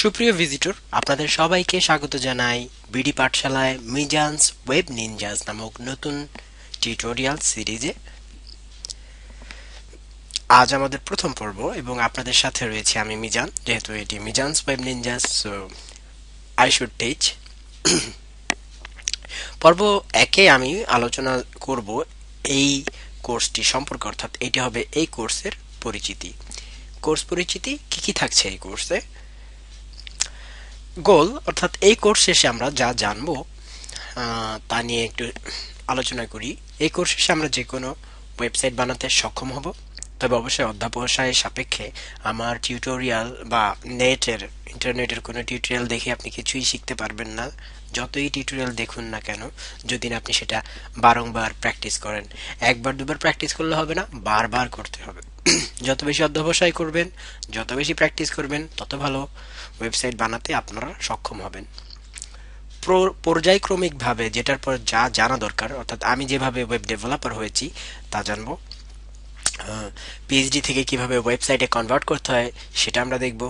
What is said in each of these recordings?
সুপ্রিয় ভিজিটর আপনাদের সবাইকে স্বাগত জানাই বিডি পাঠশালায় মিজান্স ওয়েব নিনজাস নামক নতুন টিউটোরিয়াল সিরিজে আজ আমাদের প্রথম পর্ব এবং আপনাদের সাথে রয়েছে আমি মিজান, যেহেতু এটি Mizan's web ninjas so I should teach পর্ব একে আমি আলোচনা করব এই কোর্সটি সম্পর্কে, অর্থাৎ এটি হবে এই কোর্সের পরিচিতি। কোর্স পরিচিতি, কি কি থাকছে এই কোর্সে গোল, অর্থাৎ এই কোর্স শেষে আমরা যা জানব তা নিয়ে একটু আলোচনা করি। এই কোর্স শেষে আমরা যে কোনো ওয়েবসাইট বানাতে সক্ষম হব। তবে অবশ্যই অধ্যাপসায় সাপেক্ষে আমার টিউটোরিয়াল বা নেটের, ইন্টারনেটের কোনো টিউটোরিয়াল দেখে আপনি কিছুই শিখতে পারবেন না। যতই টিউটোরিয়াল দেখুন না কেন, যদি না আপনি সেটা বারংবার প্র্যাকটিস করেন। একবার দুবার প্র্যাকটিস করলে হবে না, বারবার করতে হবে। যত বেশি অধ্যবসায় করবেন, যত বেশি প্র্যাকটিস করবেন, তত ভালো ওয়েবসাইট বানাতে আপনারা সক্ষম হবেন। পর্যায়ক্রমিকভাবে যেটার পর যা জানা দরকার, অর্থাৎ আমি যেভাবে ওয়েব ডেভেলপার হয়েছি, তা জানব। পিএইচডি থেকে কীভাবে ওয়েবসাইটে কনভার্ট করতে হয়, সেটা আমরা দেখব।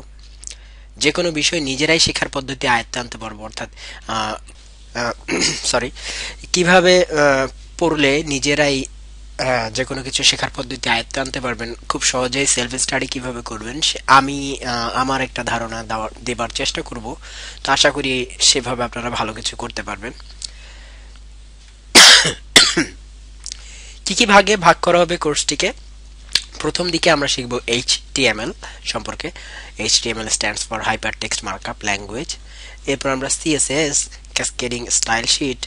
যে কোনো বিষয় নিজেরাই শেখার পদ্ধতি আয়ত্তে আনতে পারব, অর্থাৎ সরি কীভাবে পড়লে নিজেরাই যে কোনো কিছু শেখার পদ্ধতি আয়ত্তে আনতে পারবেন, খুব সহজেই সেলফ স্টাডি কীভাবে করবেন আমি আমার একটা ধারণা দেবার চেষ্টা করব। তো আশা করি সেভাবে আপনারা ভালো কিছু করতে পারবেন। কি কি ভাগে ভাগ করা হবে কোর্সটিকে? প্রথম দিকে আমরা শিখব এইচ টিএমএল সম্পর্কে। HTML stands for hyper text markup language এরপর আমরা সিএসএস ক্যাসকেডিং স্টাইল শিট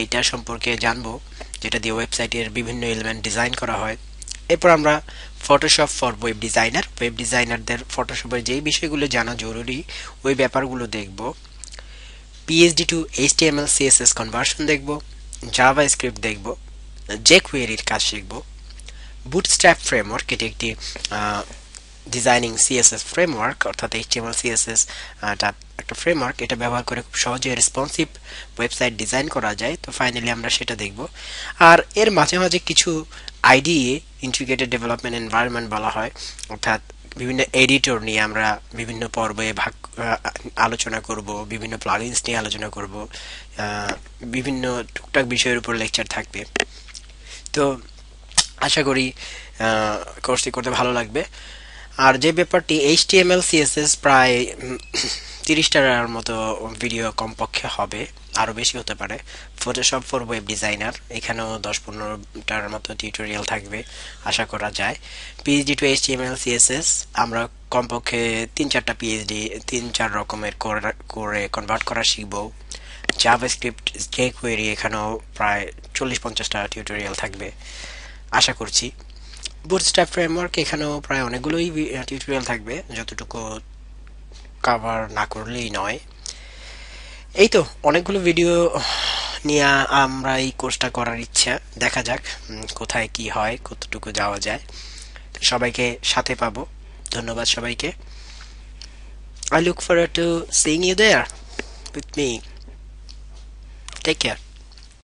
এইটা সম্পর্কে জানব, যেটা দিয়ে ওয়েবসাইটের বিভিন্ন এলিমেন্ট ডিজাইন করা হয়। এরপর আমরা Photoshop for web designer web ডিজাইনারদের ফটোশপের যেই বিষয়গুলো জানা জরুরি, ওই ব্যাপারগুলো দেখব। PSD to HTML CSS conversion দেখব জাভা স্ক্রিপ্ট দেখব জে কুয়েরির কাজ শিখব বুটস্ট্র্যাপ ফ্রেমওয়ার্ক এটি একটি ডিজাইনিং সিএসএস ফ্রেমওয়ার্ক অর্থাৎ এইচটিএমএল সিএসএস একটা ফ্রেমওয়ার্ক এটা ব্যবহার করে খুব সহজে রেসপন্সিভ ওয়েবসাইট ডিজাইন করা যায়। তো ফাইনালি আমরা সেটা দেখব। আর এর মাঝে মাঝে কিছু আইডিএ ইন্টিগ্রেটেড ডেভেলপমেন্ট এনভায়রনমেন্ট বলা হয়। অর্থাৎ বিভিন্ন এডিটর নিয়ে আমরা বিভিন্ন পর্বে ভাগ আলোচনা করব, বিভিন্ন প্লাগিনস নিয়ে আলোচনা করব বিভিন্ন টুকটাক বিষয়ের উপর লেকচার থাকবে। তো আশা করি কোর্সটি করতে ভালো লাগবে। আর যে ব্যাপারটি H T M L CSS প্রায় তিরিশটার মতো ভিডিও কমপক্ষে হবে, আরও বেশি হতে পারে। ফটোশপ ফর ওয়েব ডিজাইনার এখানেও দশ পনেরোটার মতো টিউটোরিয়াল থাকবে, আশা করা যায়। PSD to H T M L CSS আমরা কমপক্ষে তিন চারটা পিএইচডি তিন চার রকমের করে কনভার্ট করা শিখব। জাভা স্ক্রিপ্ট জে কোয়েরি এখানেও প্রায় চল্লিশ পঞ্চাশটা টিউটোরিয়াল থাকবে, আশা করছি। বুটস্ট্র্যাপ ফ্রেমওয়ার্ক এখানেও প্রায় অনেকগুলোই টিউটোরিয়াল থাকবে, যতটুকু কাভার না করলেই নয়। এই তো, অনেকগুলো ভিডিও নিয়ে আমরা এই কোর্সটা করার ইচ্ছা। দেখা যাক কোথায় কি হয়, কতটুকু যাওয়া যায়। সবাইকে সাথে পাবো। ধন্যবাদ সবাইকে। I look forward to seeing you there with me. Take care.